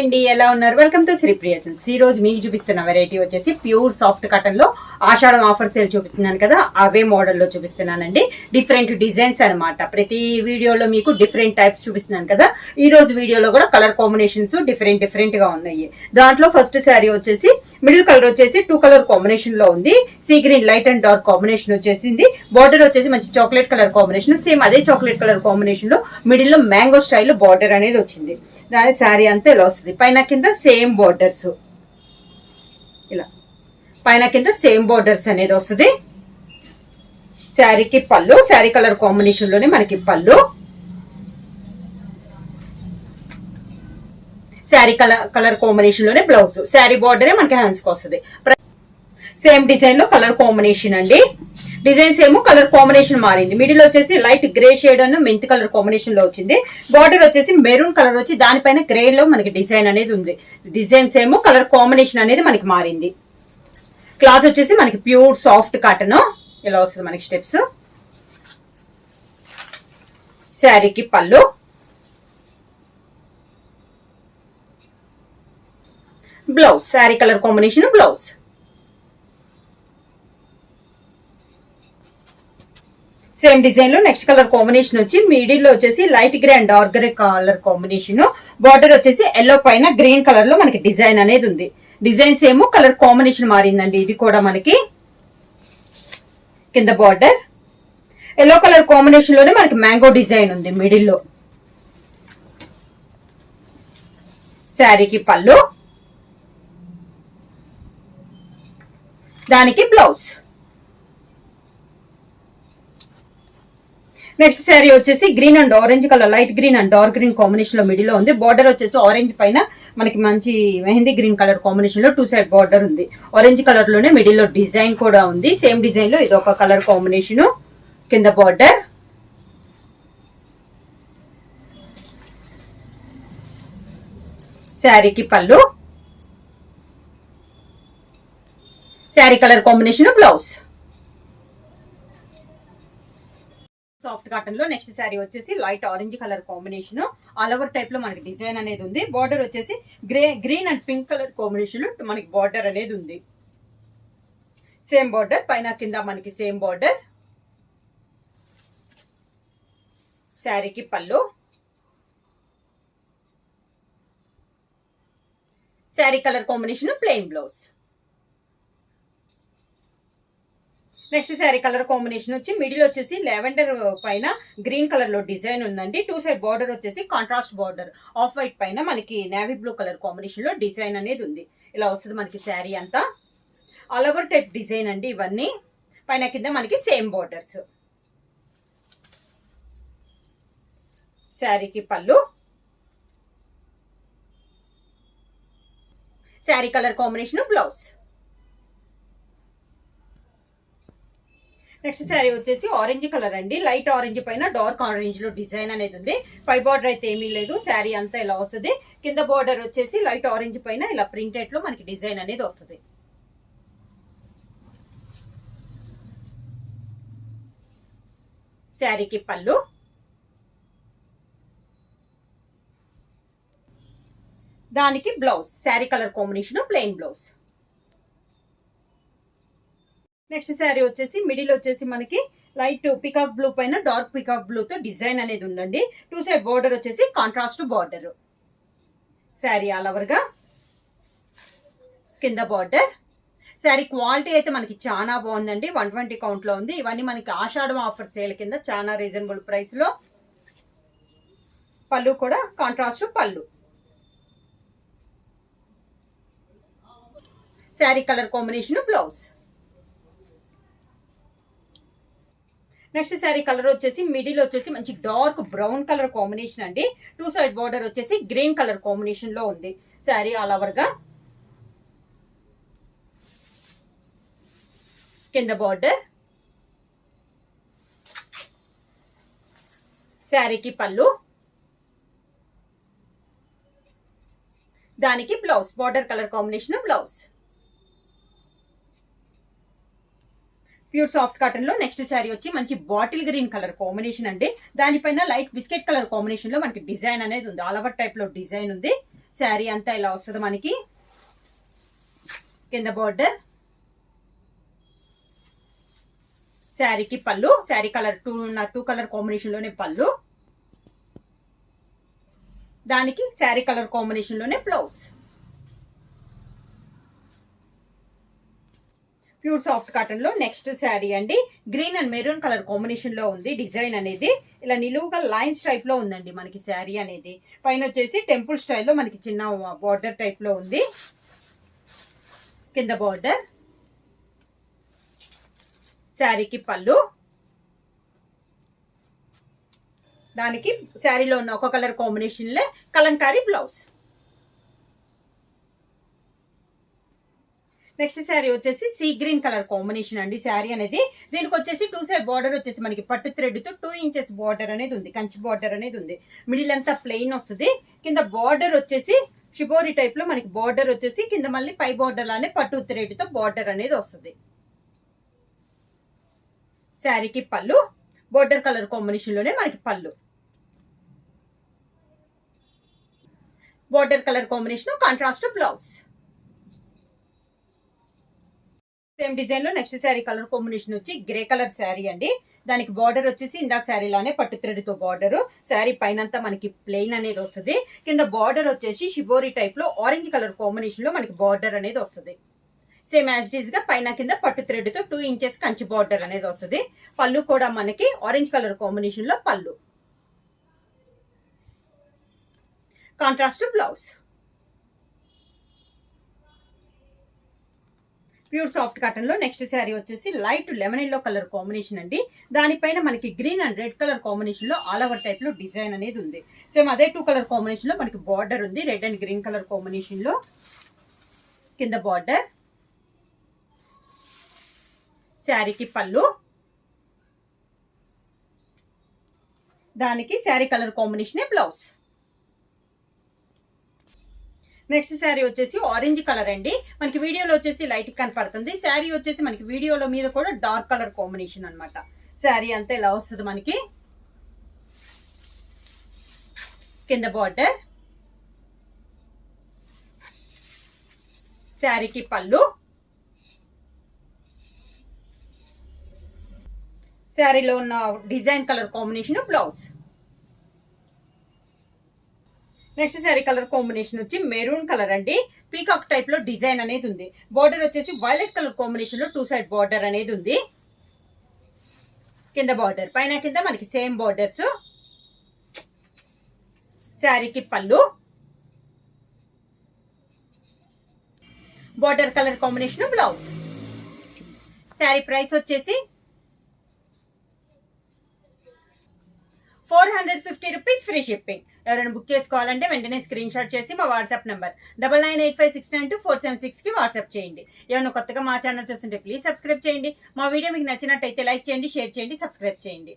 అండి ఎలా ఉన్నారు? వెల్కమ్ టు శ్రీ ప్రియ ఈ రోజు మీకు చూపిస్తున్న వెరైటీ వచ్చేసి ప్యూర్ సాఫ్ట్ కాటన్లో ఆషాఢం ఆఫర్ సేల్ చూపిస్తున్నాను కదా అవే మోడల్లో చూపిస్తున్నానండి. డిఫరెంట్ డిజైన్స్ అనమాట ప్రతి వీడియోలో మీకు డిఫరెంట్ టైప్స్ చూపిస్తున్నాను కదా ఈ రోజు వీడియోలో కూడా కలర్ కాంబినేషన్స్ డిఫరెంట్ డిఫరెంట్గా ఉన్నాయి. దాంట్లో ఫస్ట్ శారీ వచ్చేసి మిడిల్ కలర్ వచ్చేసి టూ కలర్ కాంబినేషన్లో ఉంది. Sea green light and dark combination వచ్చేసింది. బార్డర్ వచ్చేసి మంచి చాక్లెట్ కలర్ కాంబినేషన్ సేమ్ అదే చాక్లెట్ కలర్ కాంబినేషన్లో మిడిల్లో మ్యాంగో స్టైల్ బార్డర్ అనేది వచ్చింది. దాని శారీ అంతా ఇలా వస్తుంది. పైన కింద సేమ్ బార్డర్స్. ఇలా. పైన కింద సేమ్ బార్డర్స్ అనేది వస్తుంది. శారీకి పళ్ళు శారీ కలర్ కాంబినేషన్లోనే మనకి పళ్ళు. శారీ కలర్ కలర్ కాంబినేషన్లోనే బ్లౌజ్. శారీ బార్డరే మనకి హ్యాండ్స్కి వస్తుంది. సేమ్ డిజైన్లో కలర్ కాంబినేషన్ అండి. డిజైన్స్ ఏమో కలర్ కాంబినేషన్ మారింది. మిడిల్ వచ్చేసి లైట్ గ్రే షేడ్ అన్న మెంత్ కలర్ కాంబినేషన్లో వచ్చింది. బార్డర్ వచ్చేసి మెరూన్ కలర్ వచ్చి దానిపైన గ్రే లో మనకి డిజైన్ అనేది ఉంది. డిజైన్స్ ఏమో కలర్ కాంబినేషన్ అనేది మనకి మారింది. క్లాత్ వచ్చేసి మనకి ప్యూర్ సాఫ్ట్ కాటన్. ఇలా వస్తుంది మనకి స్టెప్స్. శారీకి పళ్ళు. Blouse sari colour combination blouse. Same డిజైన్లో నెక్స్ట్ కలర్ కాంబినేషన్ వచ్చి మిడిల్లో వచ్చేసి light grey and dark grey colour combination. Border వచ్చేసి ఎల్లో పైన గ్రీన్ కలర్లో మనకి డిజైన్ అనేది ఉంది. డిజైన్స్ ఏమో కలర్ కాంబినేషన్ మారిందండి. ఇది కూడా మనకి కింద బార్డర్. ఎల్లో కలర్ కాంబినేషన్లోనే మనకి మ్యాంగో డిజైన్ ఉంది మిడిల్లో శారీకి పళ్ళు. దానికి బ్లౌజ్. నెక్స్ట్ శారీ వచ్చేసి green and orange colour light green and dark green కాంబినేషన్లో మిడిల్లో ఉంది. బార్డర్ వచ్చేసి ఆరెంజ్ పైన మనకి మంచి మెహందీ గ్రీన్ కలర్ కాంబినేషన్లో టూ సైడ్ బార్డర్ ఉంది. ఆరెంజ్ కలర్లోనే మిడిల్లో డిజైన్ కూడా ఉంది. సేమ్ డిజైన్లో ఇది ఒక కలర్ కాంబినేషన్ కింద బార్డర్ శారీకి పళ్ళు. Sari colour combination blouse soft కాటన్లో నెక్స్ట్ శారీ వచ్చేసి light orange colour combination. All over టైప్లో మనకి డిజైన్ అనేది ఉంది. బార్డర్ వచ్చేసి grey green and pink colour combination మనకి బార్డర్ అనేది ఉంది. సేమ్ బార్డర్ పైన కింద మనకి సేమ్ బార్డర్. శారీకి పళ్ళు. Sari colour combination plain blouse. Next sari colour combination వచ్చి మిడిల్ వచ్చేసి లెవెండర్ పైన గ్రీన్ కలర్లో డిజైన్ ఉందండి. టూ సైడ్ బార్డర్ వచ్చేసి కాంట్రాస్ట్ బార్డర్. ఆఫ్ వైట్ పైన మనకి నేవీ బ్లూ కలర్ కాంబినేషన్లో డిజైన్ అనేది ఉంది. ఇలా వస్తుంది మనకి శారీ అంతా. ఆల్ ఓవర్ టైప్ డిజైన్ అండి ఇవన్నీ. పైన కింద మనకి సేమ్ బార్డర్స్. శారీకి పళ్ళు. Sari colour combination blouse. Next sari వచ్చేసి ఆరెంజ్ కలర్ అండి. లైట్ ఆరెంజ్ పైన డార్క్ ఆరెంజ్లో డిజైన్ అనేది ఉంది. పై బార్డర్ అయితే ఏమీ లేదు. శారీ అంతా ఇలా వస్తుంది. కింద బార్డర్ వచ్చేసి లైట్ ఆరెంజ్ పైన ఇలా ప్రింటెడ్లో మనకి డిజైన్ అనేది వస్తుంది. శారీకి పళ్ళు. దానికి blouse sari colour combination plain blouse next sari వచ్చేసి మిడిల్ వచ్చేసి మనకి లైట్ పికాక్ బ్లూ పైన డార్క్ పికాక్ బ్లూతో డిజైన్ అనేది ఉందండి. టూ సైడ్ బార్డర్ వచ్చేసి కాంట్రాస్ట్ బార్డర్. శారీ ఆల్ ఓవర్గా కింద బార్డర్. శారీ క్వాలిటీ అయితే మనకి చాలా బాగుందండి. వన్ ట్వంటీ కౌంట్లో ఉంది. ఇవన్నీ మనకి ఆషాఢం ఆఫర్ సేల్ కింద చాలా రీజనబుల్ ప్రైస్లో పళ్ళు కూడా కాంట్రాస్ట్ పళ్ళు. Sari colour combination blouse. Next sari colour వచ్చేసి మిడిల్ వచ్చేసి మంచి డార్క్ బ్రౌన్ కలర్ కాంబినేషన్ అండి. టూ సైడ్ బార్డర్ వచ్చేసి గ్రీన్ కలర్ కాంబినేషన్లో ఉంది. శారీ ఆల్ ఓవర్గా కింద బార్డర్. శారీకి పళ్ళు. దానికి blouse border colour combination blouse. Pure soft కాటన్లో నెక్స్ట్ శారీ వచ్చి మంచి బాటిల్ గ్రీన్ కలర్ కాంబినేషన్ అండి. దానిపైన లైట్ బిస్కెట్ కలర్ కాంబినేషన్లో మనకి డిజైన్ అనేది ఉంది. ఆల్ ఓవర్ టైప్లో డిజైన్ ఉంది. శారీ అంతా ఇలా వస్తుంది మనకి. కింద బార్డర్ శారీకి పళ్ళు. శారీ కలర్ టూ నా టూ కలర్ కాంబినేషన్లోనే పళ్ళు. దానికి శారీ కలర్ కాంబినేషన్లోనే బ్లౌజ్ ప్యూర్ సాఫ్ట్ కాటన్లో నెక్స్ట్ శారీ అండి. గ్రీన్ అండ్ మెరూన్ కలర్ కాంబినేషన్లో ఉంది డిజైన్ అనేది. ఇలా నిలువుగా లైన్స్ టైప్లో ఉందండి మనకి శారీ అనేది. పైన వచ్చేసి టెంపుల్ స్టైల్లో మనకి చిన్న బార్డర్ టైప్లో ఉంది. కింద బార్డర్. శారీకి పళ్ళు. దానికి శారీలో ఉన్న ఒక కలర్ కాంబినేషన్లే కలంకారీ బ్లౌజ్. నెక్స్ట్ శారీ వచ్చేసి సీ గ్రీన్ కలర్ కాంబినేషన్ అండి. శారీ అనేది దీనికి వచ్చేసి టూ సైడ్ బార్డర్ వచ్చేసి మనకి పట్టు థ్రెడ్తో టూ ఇంచెస్ బార్డర్ అనేది ఉంది. కంచి బార్డర్ అనేది ఉంది. మిడిల్ అంతా ప్లెయిన్ వస్తుంది. కింద బార్డర్ వచ్చేసి షిబోరి టైప్లో మనకి బార్డర్ వచ్చేసి కింద మళ్ళీ పై బార్డర్ లానే పట్టు థ్రెడ్తో బార్డర్ అనేది వస్తుంది. శారీకి పళ్ళు. బోర్డర్ కలర్ కాంబినేషన్లోనే మనకి పళ్ళు. Border colour combination contrast blouse same డిజైన్లో నెక్స్ట్ శారీ కలర్ కాంబినేషన్ వచ్చి గ్రే కలర్ శారీ అండి. దానికి బార్డర్ వచ్చేసి ఇందాక శారీ లానే పట్టు థ్రెడ్తో బార్డర్. శారీ పైన మనకి ప్లెయిన్ అనేది వస్తుంది. కింద బార్డర్ వచ్చేసి షిబోరి టైప్లో ఆరెంజ్ కలర్ కాంబినేషన్లో మనకి బార్డర్ అనేది వస్తుంది. సేమ్ యాజ్ ఇట్గా పైన కింద పట్టు థ్రెడ్తో టూ ఇంచెస్ కంచి బార్డర్ అనేది వస్తుంది. పళ్ళు కూడా మనకి ఆరెంజ్ కలర్ కాంబినేషన్లో పళ్ళు. Contrast blouse. ప్యూర్ సాఫ్ట్ కాటన్లో నెక్స్ట్ శారీ వచ్చేసి light lemon yellow colour combination అండి. దానిపైన మనకి గ్రీన్ అండ్ రెడ్ కలర్ కాంబినేషన్లో ఆల్ ఓవర్ టైప్లో డిజైన్ అనేది ఉంది. సేమ్ అదే టూ కలర్ కాంబినేషన్లో మనకి బార్డర్ ఉంది. రెడ్ అండ్ గ్రీన్ కలర్ కాంబినేషన్లో కింద బార్డర్. శారీకి పళ్ళు. దానికి sari colour combination blouse. Next sari వచ్చేసి ఆరెంజ్ కలర్ అండి. మనకి వీడియోలో వచ్చేసి లైట్ కనపడుతుంది. శారీ వచ్చేసి మనకి వీడియోలో మీద కూడా డార్క్ కలర్ కాంబినేషన్ అనమాట శారీ అంతా ఇలా వస్తుంది మనకి. కింద బార్డర్ శారీకి పళ్ళు. శారీలో ఉన్న design colour combination blouse next sari colour combination వచ్చి మెరూన్ కలర్ అండి. పీకాక్ టైప్లో డిజైన్ అనేది ఉంది. బార్డర్ వచ్చేసి వైలెట్ కలర్ కాంబినేషన్లో టూ సైడ్ బార్డర్ అనేది ఉంది. కింద బార్డర్ పైన కింద మనకి సేమ్ బార్డర్స్ శారీకి పళ్ళు. Border colour combination blouse sari price వచ్చేసి four hundred fifty rupees free shipping. ఎవరైనా బుక్ చేసుకోవాలంటే వెంటనే స్క్రీన్ షాట్ చేసి మా WhatsApp number double nine eight five six nine two four seven సిక్స్కి వాట్సాప్ చేయండి. ఏమైనా కొత్తగా మా ఛానల్ చూస్తుంటే ప్లీజ్ సబ్స్క్రైబ్ చేయండి. మా వీడియో మీకు నచ్చినట్టయితే లైక్ చేయండి షేర్ చేయండి సబ్స్క్రైబ్ చేయండి.